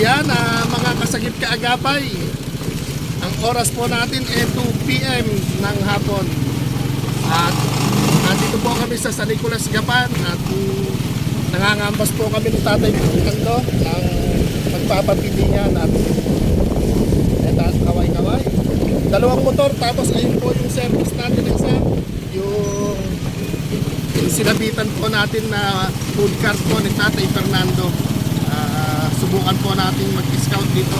Ayan, ah, mga kasagip kaagapay. Ang oras po natin ay 2 p.m. ng hapon. At nandito po kami sa San Nicolas, Gapan. At mm, nangangambas po kami ni Tatay Fernando ng magpapapilingan at at kaway-kaway. Dalawang motor tapos ayun po yung service natin isa. Yung, yung sinabitan po natin na food cart po ni Tatay Fernando. Ah, subukan po natin mag-scout dito.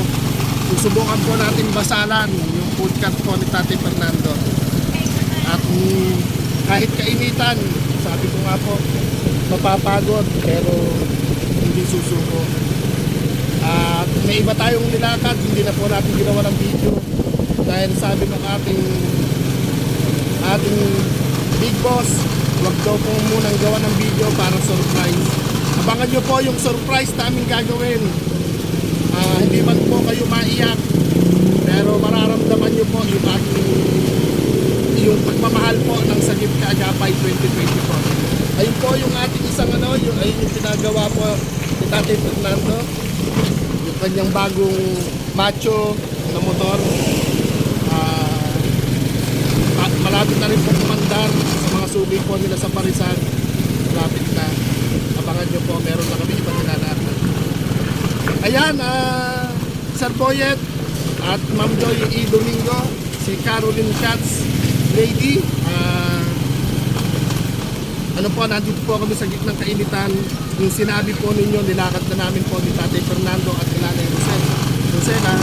Susubukan po natin basalan yung food cart po ni Tatay Fernando. At mm, kahit kainitan, sabi ko nga po, mapapagod pero hindi susuko. At may iba tayong nilakad, hindi na po natin ginawa ng video. Dahil sabi ng ating ating big boss, wag daw po munang gawa ng video para surprise. Abangan nyo po yung surprise namin gagawin. Ah, hindi man po kayo maiyak, pero mararamdaman nyo po yung ating yung pagmamahal po ng Sagip Kaagapay 2024. Ayun po yung ating isang ano, yung, ayun yung pinagawa po ni Tatay Fernando. Yung kanyang bagong macho na motor. Ah, ma- malapit na rin po kumandar sa mga subi po nila sa Parisan. Malapit na. Abangan nyo po, meron na kami ibang nilalakad. Ayan, ah, Sir Boyet at Ma'am Joy E. Domingo, si Caroline Katz, lady. Ah, ano po, nandito po kami sa gitnang kainitan. Yung sinabi po ninyo, nilakad na namin po ni Tatay Fernando at ni Nanay Rosel. Rosela.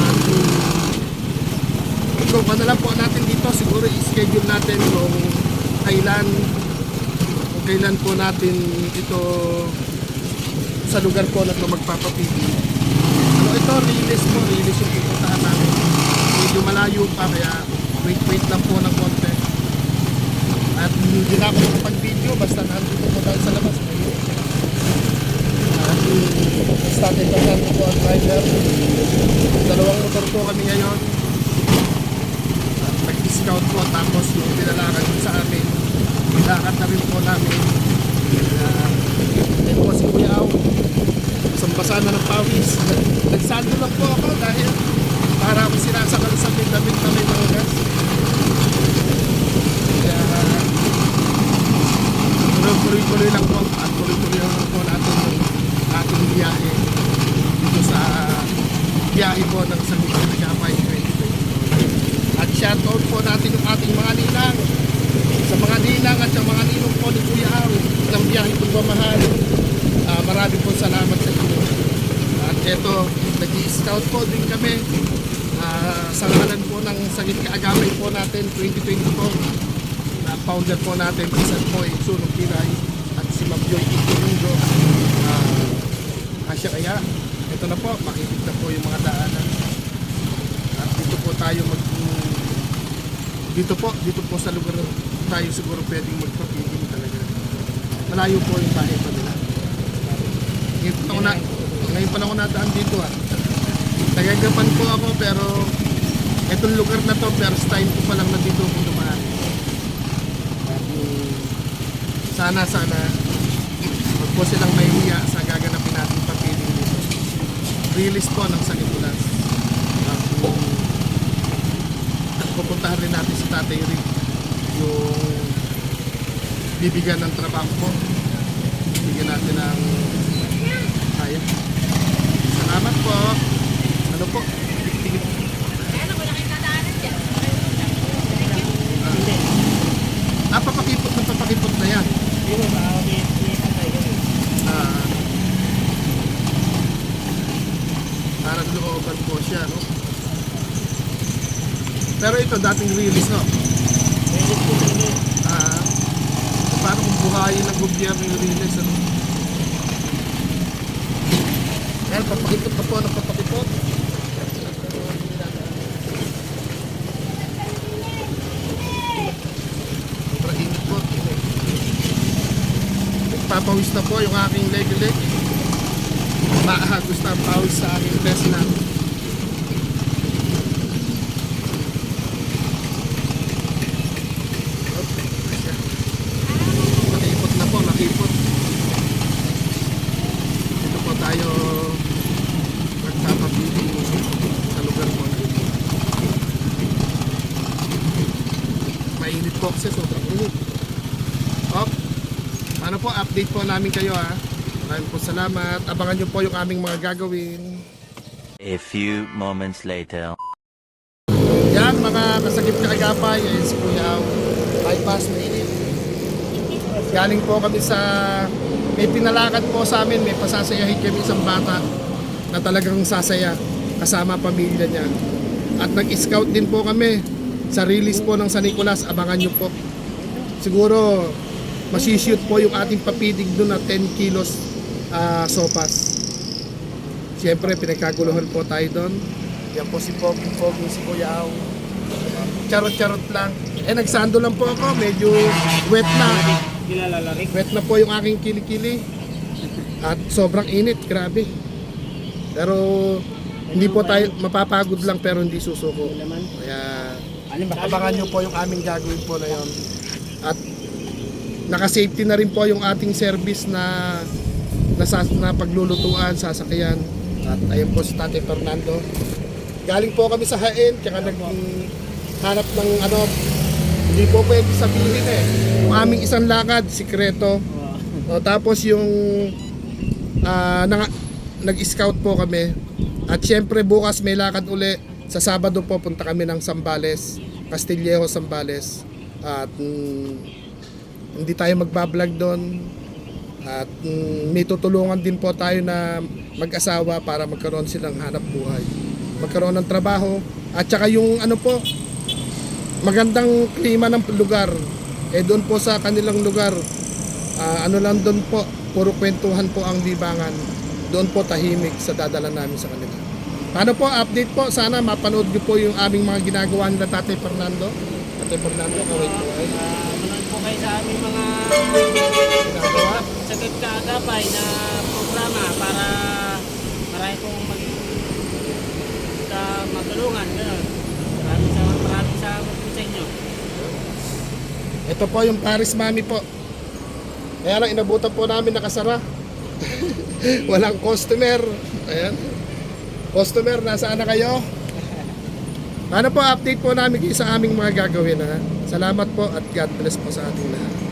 At um, kung ano lang po natin dito, siguro i-schedule natin kung kailan kailan po natin ito sa lugar po na ito magpapapili. Ano ito, release po, release yung pupuntahan namin. Medyo malayo pa, kaya wait wait lang po ng konti. At hindi na ako makapag-video, basta nandito po tayo sa labas. At started na natin po ang driver. Dalawang motor po kami ngayon. At nag-discount po, tapos yung pinalakad yun sa amin, nilakad na rin po namin. Uh, po si Kuya Au. Sambasa na ng pawis. Nagsando lang po ako dahil para ako sinasakal sa may damit na may mga gas. Kaya tuloy-tuloy lang po at tuloy-tuloy lang po natin yung ating biyahe dito sa biyahe po ng San Miguel de Capay 2020. At shoutout po natin yung ating mga ninang sa mga ninang at sa mga ninong po ni Kuya Ang ng biyahe pagmamahal. Ah, marami po salamat sa inyo. At eto, nag-scout po din kami. Ah, sa ngalan po ng Sagit Kaagapay po natin 2024 na founder po natin si San Boy Sunog Kiray at si Mabjoy Iturundo uh, Asya kaya ito na po makikita po yung mga daanan. At dito po tayo mag dito po dito po sa lugar tayo siguro pwedeng magpapigil malayo po yung bahay pa nila. Ngayon pa lang ako na ngayon pa ako nadaan dito ah. Tagagapan po ako pero itong lugar na to first time ko pa lang na dito ako dumaan. Sana sana huwag po silang mahihiya sa gaganapin natin papiling dito. Release po ng mm, pupuntahan rin natin si Tatay Rick yung bibigyan ng trabaho po bigyan natin ng kaya salamat po ano po ah papakipot na papakipot na yan Ah. Parang looban po siya, no? Pero ito dating release, no? Ah. Parang kung buhayin ng gobyerno yung release, ano? Yan, papakipot na po ng init po. Nagpapawis na po yung aking leg-leg. Maahagos na ang pawis sa aking Tesla. Makipot na po, makipot. Dito po tayo kasi sobrang init. Op. Ano po, update po namin kayo ha. Maraming po salamat. Abangan nyo po yung aming mga gagawin. A few moments later. Yan, mga kasakit kaagapay, eh, si Kuya Au. Bypass na init. Galing po kami sa... May pinalakad po sa amin, may pasasayahin kami isang bata na talagang sasaya kasama pamilya niya. At nag-scout din po kami sa release po ng San Nicolas. Abangan nyo po. Siguro, masishoot po yung ating papidig doon na 10 kilos ah, sopas. Siyempre, pinagkaguluhan po tayo doon. Yan po si Pogi Pogi, si Kuya. Charot-charot lang. Eh, nagsando lang po ako. Medyo wet na. Wet na po yung aking kilikili. At sobrang init, grabe. Pero hindi po tayo mapapagod lang pero hindi susuko. Kaya abangan nyo po yung aming gagawin po na yon. At naka-safety na rin po yung ating service na nasa, na paglulutuan, sasakyan. At ayun po si Tate Fernando. Galing po kami sa Hain, kaya naghanap ng ano, hindi po pwede sabihin eh. Yung aming isang lakad, sikreto. O, tapos yung nang- nag-scout po kami. At syempre bukas may lakad uli. Sa Sabado po punta kami ng Sambales, Castillejo, Sambales. At mm, hindi tayo magbablog doon. At mm, may tutulungan din po tayo na mag-asawa para magkaroon silang hanap buhay. Magkaroon ng trabaho. At saka yung ano po, magandang klima ng lugar. Eh doon po sa kanilang lugar, ah, ano lang doon po, puro kwentuhan po ang libangan. Doon po tahimik sa dadala namin sa kanila. Paano po, update po, sana mapanood niyo po yung aming mga ginagawa nila Tatay Fernando. Tatay Fernando, kaway po ay Ah, manood po kayo sa aming mga ginagawa. sagot kaagapay na programa para marami pong mag ka matulungan. Ganun. Maraming sa maraming salamat po sa inyo. Ito po yung Paris Mami po. Kaya lang inabutan po namin nakasara. Walang customer. Ayan. Customer, nasaan na kayo? Ano po, update po namin sa aming mga gagawin ha. Salamat po at God bless po sa ating lahat.